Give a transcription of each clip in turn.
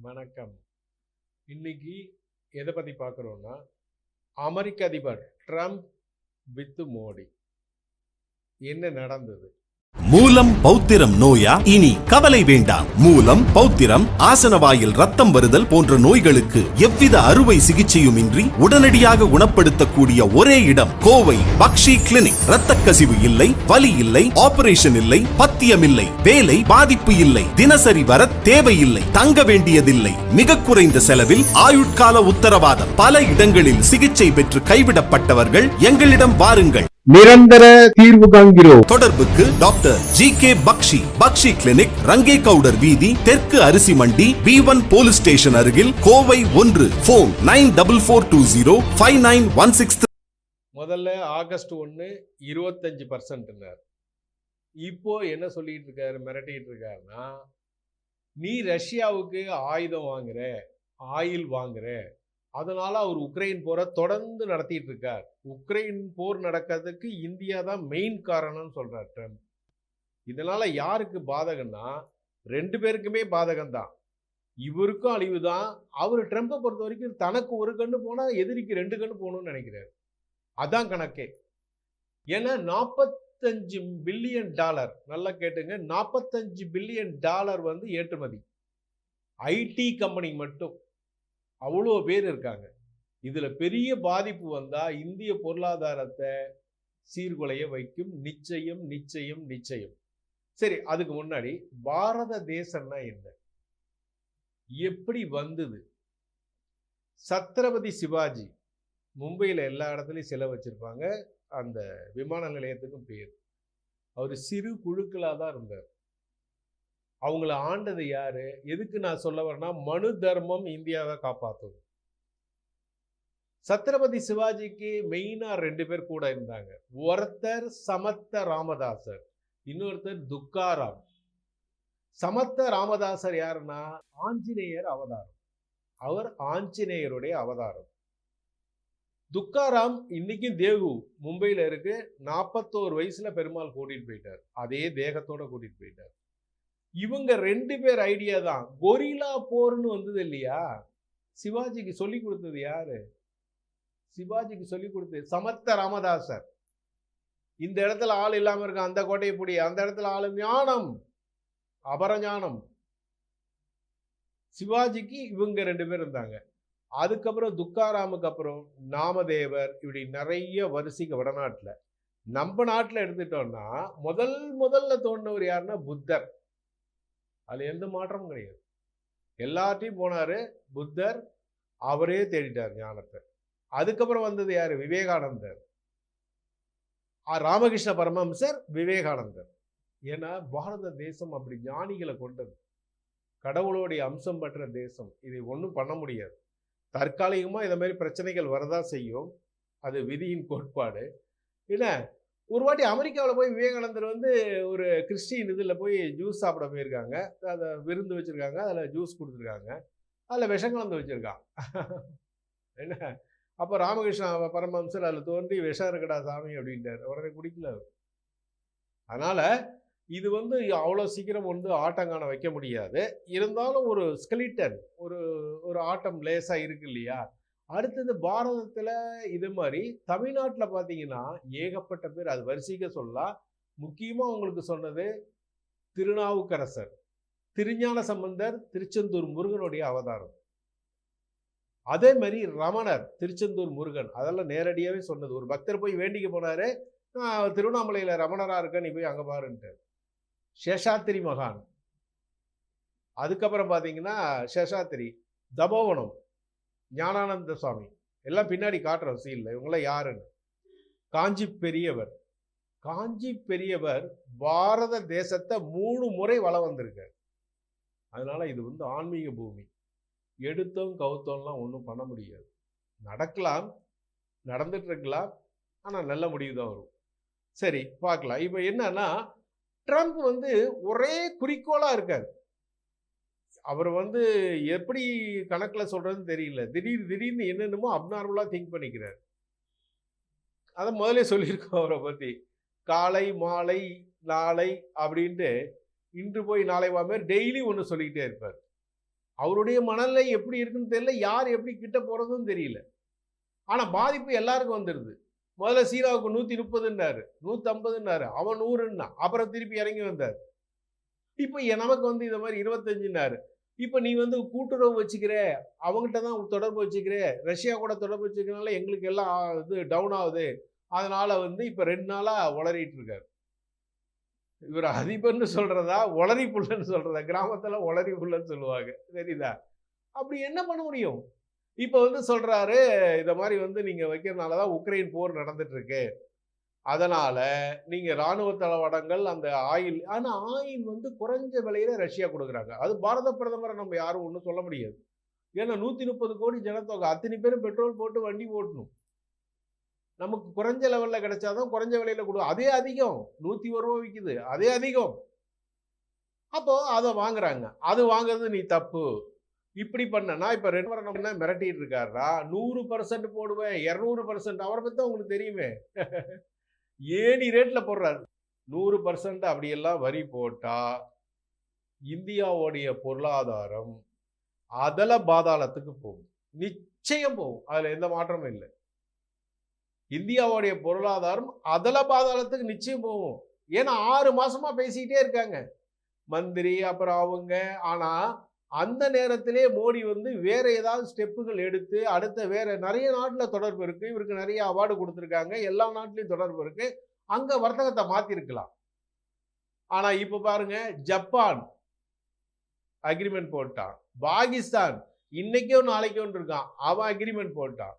வணக்கம். இன்னைக்கு எதை பற்றி பார்க்குறோன்னா அமெரிக்க அதிபர் ட்ரம்ப் வித்து மோடி. என்ன நடந்தது? மூலம் பௌத்திரம் நோயா? இனி கவலை வேண்டாம். மூலம் பௌத்திரம் ஆசனவாயில் ரத்தம் வருதல் போன்ற நோய்களுக்கு எவ்வித அறுவை சிகிச்சையும் இன்றி உடனடியாக குணப்படுத்தக்கூடிய ஒரே இடம் கோவை பக்ஷி கிளினிக். இரத்த கசிவு இல்லை வலி இல்லை ஆபரேஷன் இல்லை பத்தியம் இல்லை வேலை பாதிப்பு இல்லை தினசரி வர தேவையில்லை தங்க வேண்டியதில்லை. மிக குறைந்த செலவில் ஆயுட்கால உத்தரவாதம். பல இடங்களில் சிகிச்சை பெற்று கைவிடப்பட்டவர்கள் எங்களிடம் வாருங்கள். நிரந்தர தீர்வு காண்கிறோம். தொடர்புக்கு doctor G K Bakshi Bakshi clinic Range Gowder வீதி தெற்கு அரிசி மண்டி பி ஒன் போலீஸ் ஸ்டேஷன் அருகில் கோவை ஒன்று phone nine double four two zero five nine one six முதல்ல ஆகஸ்ட் ஒன்று இருபத்தஞ்சு பர்சன்ட்னார். இப்போ என்ன சொல்லிட்டு இருக்காரு மிரட்டிட்டு இருக்காருன்னா நீ ரஷ்யாவுக்கு ஆயுதம் வாங்குற ஆயில் வாங்குற அதனால அவர் உக்ரைன் போரை தொடர்ந்து நடத்திட்டு இருக்கார். உக்ரைன் போர் நடக்கிறதுக்கு இந்தியா தான் மெயின் காரணம்னு சொல்றார் ட்ரம்ப் இதனால யாருக்கு பாதகம்னா ரெண்டு பேருக்குமே பாதகம் தான். இவருக்கும் அழிவு தான். அவர் ட்ரம்ப்பை பொறுத்த வரைக்கும் தனக்கு ஒரு கண்ணு போனால் எதிரிக்கு ரெண்டு கண்ணு போகணும்னு நினைக்கிறார். அதான் கணக்கே. ஏன்னா நாற்பத்தஞ்சு பில்லியன் டாலர் நல்லா கேட்டுங்க நாற்பத்தஞ்சு பில்லியன் டாலர் வந்து ஏற்றுமதி. ஐடி கம்பெனி மட்டும். அவ்வளோ பேர் இருக்காங்க. இதில் பெரிய பாதிப்பு வந்தால் இந்திய பொருளாதாரத்தை சீர்குலைய வைக்கும். நிச்சயம் நிச்சயம் நிச்சயம். சரி அதுக்கு முன்னாடி பாரத தேசம்னா என்ன? எப்படி வந்தது? சத்ரபதி சிவாஜி மும்பையில் எல்லா இடத்துலையும் சிலை வச்சுருப்பாங்க. அந்த விமான நிலையத்துக்கும் பேர். அவர் சிறு குழுக்களாக தான் இருந்தார். அவங்கள ஆண்டது யாரு? எதுக்கு நான் சொல்ல வரேன்னா மனு தர்மம் இந்தியாவை காப்பாற்றும் சத்ரபதி சிவாஜிக்கு மெயினா ரெண்டு பேர் கூட இருந்தாங்க. ஒருத்தர் சமத்த ராமதாசர் இன்னொருத்தர் துக்காராம். சமத்த ராமதாசர் யாருன்னா ஆஞ்சநேயர் அவதாரம். அவர் ஆஞ்சநேயருடைய அவதாரம். துக்காராம் இன்னைக்கும் தேகு மும்பையில் இருக்கு. நாற்பத்தோரு வயசுல பெருமாள் கூட்டிட்டு போயிட்டார். அதே தேகத்தோட கூட்டிட்டு போயிட்டார். இவங்க ரெண்டு பேர் ஐடியா தான். கொரில்லா போர்னு வந்தது இல்லையா? சிவாஜிக்கு சொல்லி கொடுத்தது யாரு? சிவாஜிக்கு சொல்லி கொடுத்தது சமர்த்த ராமதாசர். இந்த இடத்துல ஆள் இல்லாம இருக்க அந்த கோட்டையை பிடி அந்த இடத்துல ஆள் ஞானம் அபரஞானம். சிவாஜிக்கு இவங்க ரெண்டு பேர் இருந்தாங்க. அதுக்கப்புறம் துக்காராமுக்கு அப்புறம் நாமதேவர் இப்படி நிறைய வரிசைக்கு வடநாட்டில். நம்ம நாட்டில் எடுத்துட்டோம்னா முதல் முதல்ல தோன்றவர் யாருன்னா புத்தர். அதில் எந்த மாற்றமும் கிடையாது. எல்லாத்தையும் போனார் புத்தர் அவரே தேடிட்டார் ஞானத்தை. அதுக்கப்புறம் வந்தது யார்? விவேகானந்தர். ஆ, ராமகிருஷ்ண பரமஹம்சர் விவேகானந்தர். ஏன்னா பாரத தேசம் அப்படி ஞானிகளை கொண்டது. கடவுளுடைய அம்சம் பெற்ற தேசம். இதை ஒன்றும் பண்ண முடியாது. தற்காலிகமாக இதை மாதிரி பிரச்சனைகள் வரதா செய்யும். அது விதியின் கோட்பாடு. என்ன? ஒரு வாட்டி அமெரிக்காவில் போய் விவேகானந்தர் வந்து ஒரு கிறிஸ்டின் இதில் போய் ஜூஸ் சாப்பிட போயிருக்காங்க. அதை விருந்து வச்சுருக்காங்க. அதில் ஜூஸ் கொடுத்துருக்காங்க. அதில் விஷம் கலந்து வச்சுருக்கான் என்ன? அப்போ ராமகிருஷ்ணா பரமஹம்சர் அதில் தோன்றி விஷம் இருக்கடா சாமி அப்படின்ட்டார். உடனே குடிக்கல அதனால் இது வந்து அவ்வளோ சீக்கிரம் வந்து ஆட்டங்கான வைக்க முடியாது. இருந்தாலும் ஒரு ஸ்கெலிட்டன் ஒரு ஒரு ஆட்டம் லேசாக இருக்கு இல்லையா? அடுத்தது பாரதத்தில் இது மாதிரி தமிழ்நாட்டில் பார்த்தீங்கன்னா ஏகப்பட்ட பேர் அது வரிசைக்க சொல்லலாம் முக்கியமாக உங்களுக்கு சொன்னது திருநாவுக்கரசர். திருஞான சம்பந்தர் திருச்செந்தூர் முருகனுடைய அவதாரம். அதே மாதிரி ரமணர் திருச்செந்தூர் முருகன் அதெல்லாம் நேரடியாகவே சொன்னது. ஒரு பக்தர் போய் வேண்டிக்க போனார் "நான் திருவண்ணாமலையில் ரமணராக இருக்க நீ போய் அங்கே பாருன்ட்டு. சேஷாத்திரி மகான். அதுக்கப்புறம் பார்த்தீங்கன்னா சேஷாத்திரி தபோவனம். ஞானானந்த சுவாமி. எல்லாம் பின்னாடி காட்டுறோம் இல்லை இவங்களாம் யாருன்னு? காஞ்சி பெரியவர் காஞ்சி பெரியவர் பாரத தேசத்தை மூணு முறை வளம் வந்திருக்கார். அதனால இது வந்து ஆன்மீக பூமி. எடுத்தோம் கவுத்தோம்லாம் ஒன்றும் பண்ண முடியாது. நடக்கலாம் நடந்துட்டு இருக்கலாம் ஆனால் நல்ல முடிவு தான் வரும். சரி பார்க்கலாம். இப்போ என்னன்னா ட்ரம்ப் வந்து ஒரே குறிக்கோளாக இருக்கார். அவர் வந்து எப்படி கணக்கில் சொல்கிறதுன்னு தெரியல. திடீர் திடீர்னு என்னென்னமோ அப்நார்மலாக திங்க் பண்ணிக்கிறார். அதை முதலே சொல்லியிருக்கோம் அவரை பற்றி காலை மாலை நாளை அப்படின்ட்டு இன்று போய் நாளை வா மாதிரி டெய்லி ஒன்று சொல்லிக்கிட்டே இருப்பார். அவருடைய மனநிலை எப்படி இருக்குன்னு தெரியல. யார் எப்படி கிட்ட போகிறதும் தெரியல. ஆனால் பாதிப்பு எல்லாருக்கும் வந்துடுது முதல்ல சீனாவுக்கு நூற்றி முப்பதுன்னாரு. நூற்றம்பதுன்னாரு அவன் நூறுன்னா. அப்புறம் திருப்பி இறங்கி வந்தார். இப்போ நமக்கு வந்து இந்த மாதிரி இருபத்தஞ்சுனாரு இப்போ நீ வந்து கூட்டுறவு வச்சுக்கிற அவங்ககிட்ட தான் தொடர்பு வச்சுக்கிற ரஷ்யா கூட தொடர்பு வச்சுக்கிறனால எங்களுக்கு எல்லாம் இது டவுன் ஆகுது. அதனால் வந்து இப்போ ரெண்டு நாளாக உளறிட்டு இருக்காரு. இவர் அதிபர்னு சொல்கிறதா உளறி புள்ளன்னு சொல்கிறதா கிராமத்தில் உளறி புள்ளன்னு சொல்லுவாங்க. சரிதா அப்படி என்ன பண்ண முடியும்? இப்போ வந்து சொல்கிறாரு இந்த மாதிரி வந்து நீங்கள் வைக்கிறதுனால தான் உக்ரைன் போர் நடந்துட்டுருக்கு அதனால் நீங்கள் ராணுவ தளவாடங்கள் அந்த ஆயில் ஆனால் ஆயில் வந்து குறைஞ்ச விலையில ரஷ்யா கொடுக்குறாங்க. அது பாரத பிரதமரை நம்ம யாரும் ஒன்றும் சொல்ல முடியாது. ஏன்னா நூற்றி முப்பது கோடி ஜனத்தொகை அத்தனை பேரும் பெட்ரோல் போட்டு வண்டி ஓட்டணும். நமக்கு குறைஞ்ச லெவலில் கிடைச்சாதான் குறைஞ்ச விலையில் கொடு அதே அதிகம். நூற்றி ஒரு ரூபா விற்கிது அதே அதிகம். அப்போது அதை வாங்குறாங்க. அது வாங்குறது நீ தப்பு. இப்படி பண்ணனா இப்போ ரெண்டு வாரம் நம்ம என்ன மிரட்டிட்டு இருக்காருடா. நூறு பர்சன்ட் போடுவேன் இரநூறு பர்சன்ட் அவரை பற்றி உங்களுக்கு தெரியுமே. ஏணி ரேட்ல போடுறாரு. நூறு பர்சன்ட் அப்படியெல்லாம் வரி போட்டா இந்தியாவுடைய பொருளாதாரம் அதல பாதாளத்துக்கு போகும். நிச்சயம் போகும். அதுல எந்த மாற்றமும் இல்லை. இந்தியாவுடைய பொருளாதாரம் அதல பாதாளத்துக்கு நிச்சயம் போகும். ஏன்னா ஆறு மாசமா பேசிக்கிட்டே இருக்காங்க. மந்திரி அப்புறம் அவங்க. ஆனா அந்த நேரத்திலே மோடி வந்து வேற ஏதாவது ஸ்டெப்புகள் எடுத்து அடுத்த வேற நிறைய நாட்டில் தொடர்பு இருக்கு. இவருக்கு நிறைய அவார்டு கொடுத்துருக்காங்க. எல்லா நாட்டிலையும் தொடர்பு இருக்கு. அங்க வர்த்தகத்தை மாத்திருக்கலாம். ஆனா இப்ப பாருங்க ஜப்பான் அக்ரிமெண்ட் போட்டான். பாகிஸ்தான் இன்னைக்கோ நாளைக்கோ இருக்கான். அவன் அக்ரிமெண்ட் போட்டான்.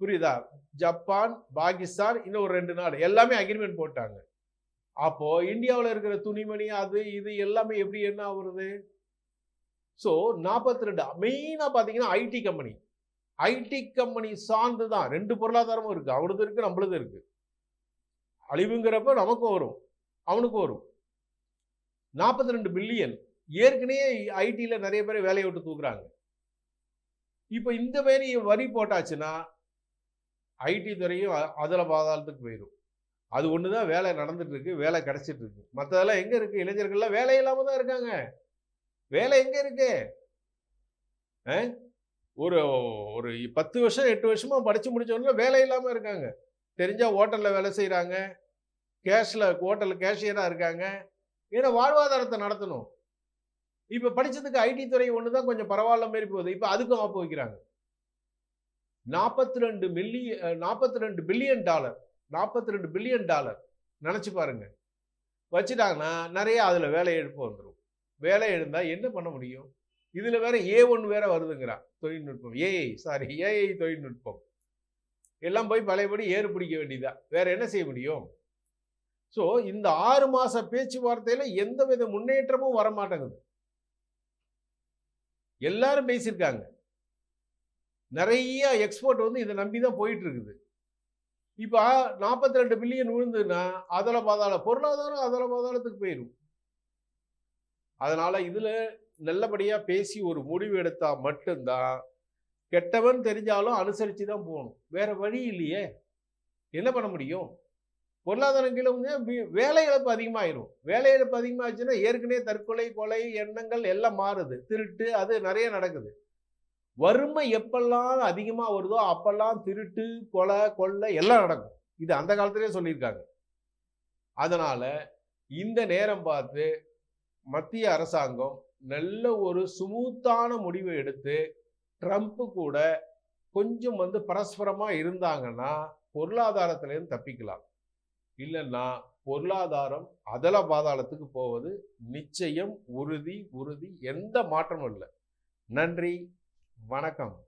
புரியுதா? ஜப்பான் பாகிஸ்தான் இன்னும் ஒரு ரெண்டு நாடு எல்லாமே அக்ரிமெண்ட் போட்டாங்க. அப்போ இந்தியாவில் இருக்கிற துணிமணி அது இது எல்லாமே எப்படி என்ன ஆகுறது? ஸோ நாற்பத்தி ரெண்டு மெயினாக பார்த்தீங்கன்னா ஐடி கம்பெனி ஐடி கம்பெனி சார்ந்து தான் ரெண்டு பொருளாதாரமும் இருக்குது அவனது இருக்குது நம்மளது இருக்குது அழிவுங்கிறப்ப நமக்கும் வரும். அவனுக்கும் வரும். நாற்பத்தி ரெண்டு பில்லியன் ஏற்கனவே ஐடியில் நிறைய பேர் வேலையை விட்டு தூக்குறாங்க. இப்போ இந்த மாரி வரி போட்டாச்சுன்னா ஐடி துறையும் அதில் பாதாளத்துக்கு போயிடும் அது ஒன்று தான் வேலை நடந்துட்டுருக்கு வேலை கிடச்சிட்ருக்கு மற்றதெல்லாம் எங்கே இருக்குது இளைஞர்கள்லாம் வேலை இல்லாமல் தான் இருக்காங்க. வேலை எங்க இருக்கு? ஒரு ஒரு பத்து வருஷம் எட்டு வருஷமா படிச்சு முடிச்சவங்க வேலை இல்லாமல் இருக்காங்க. தெரிஞ்சா ஹோட்டலில் வேலை செய்கிறாங்க கேஷில் ஹோட்டலில் கேஷியராக இருக்காங்க. ஏன்னா வாழ்வாதாரத்தை நடத்தணும். இப்போ படிச்சதுக்கு ஐடி துறை ஒன்று தான் கொஞ்சம் பரவாயில்ல மாரி போகுது. இப்போ அதுக்கும் ஆப்பு வைக்கிறாங்க. நாற்பத்தி ரெண்டு மில்லியன் நாற்பத்தி ரெண்டு பில்லியன் டாலர். நாற்பத்தி ரெண்டு பில்லியன் டாலர். நினச்சி பாருங்க. வச்சுட்டாங்கன்னா நிறைய அதில் வேலை எழுப்பு வந்துடும் வேலை எழுந்தா என்ன பண்ண முடியும்? இதில் வேற ஏ ஒன் வேற வருதுங்கிறான் தொழில்நுட்பம். ஏஐ சாரி ஏஐ தொழில்நுட்பம். எல்லாம் போய் பழையபடி ஏறு பிடிக்க வேண்டியதா வேற என்ன செய்ய முடியும்? ஸோ இந்த ஆறு மாச பேச்சுவார்த்தையில் எந்த வித முன்னேற்றமும் வர மாட்டேங்குது எல்லாரும் பேசியிருக்காங்க. நிறைய எக்ஸ்போர்ட் வந்து இதை நம்பி தான் போயிட்டு இருக்குது இப்போ நாற்பத்தி ரெண்டு பில்லியன் விழுந்துன்னா அதல பாதாள பொருளாதாரம் அதல பாதாளத்துக்கு போயிடும் அதனால் இதில் நல்லபடியாக பேசி ஒரு முடிவு எடுத்தால் மட்டும்தான் கெட்டவன் தெரிஞ்சாலும் அனுசரித்து தான் போகணும். வேறு வழி இல்லையே. என்ன பண்ண முடியும்? பொருளாதாரம் கீழே வேலை இழப்பு அதிகமாகிடும் வேலை இழப்பு அதிகமாச்சுன்னா ஏற்கனவே தற்கொலை கொலை எண்ணங்கள் எல்லாம் மாறுது. திருட்டு அது நிறைய நடக்குது. வறுமை எப்பெல்லாம் அதிகமாக வருதோ அப்பெல்லாம் திருட்டு கொலை கொள்ளை எல்லாம் நடக்கும். இது அந்த காலத்திலே சொல்லியிருக்காங்க. அதனால் இந்த நேரம் பார்த்து மத்திய அரசாங்கம் நல்ல ஒரு சுமூத்தான முடிவை எடுத்து ட்ரம்ப்பு கூட கொஞ்சம் வந்து பரஸ்பரமாக இருந்தாங்கன்னா பொருளாதாரத்திலேருந்து தப்பிக்கலாம். இல்லைன்னா பொருளாதாரம் அதல பாதாளத்துக்கு போவது நிச்சயம் உறுதி உறுதி எந்த மாற்றமும் இல்லை. நன்றி வணக்கம்.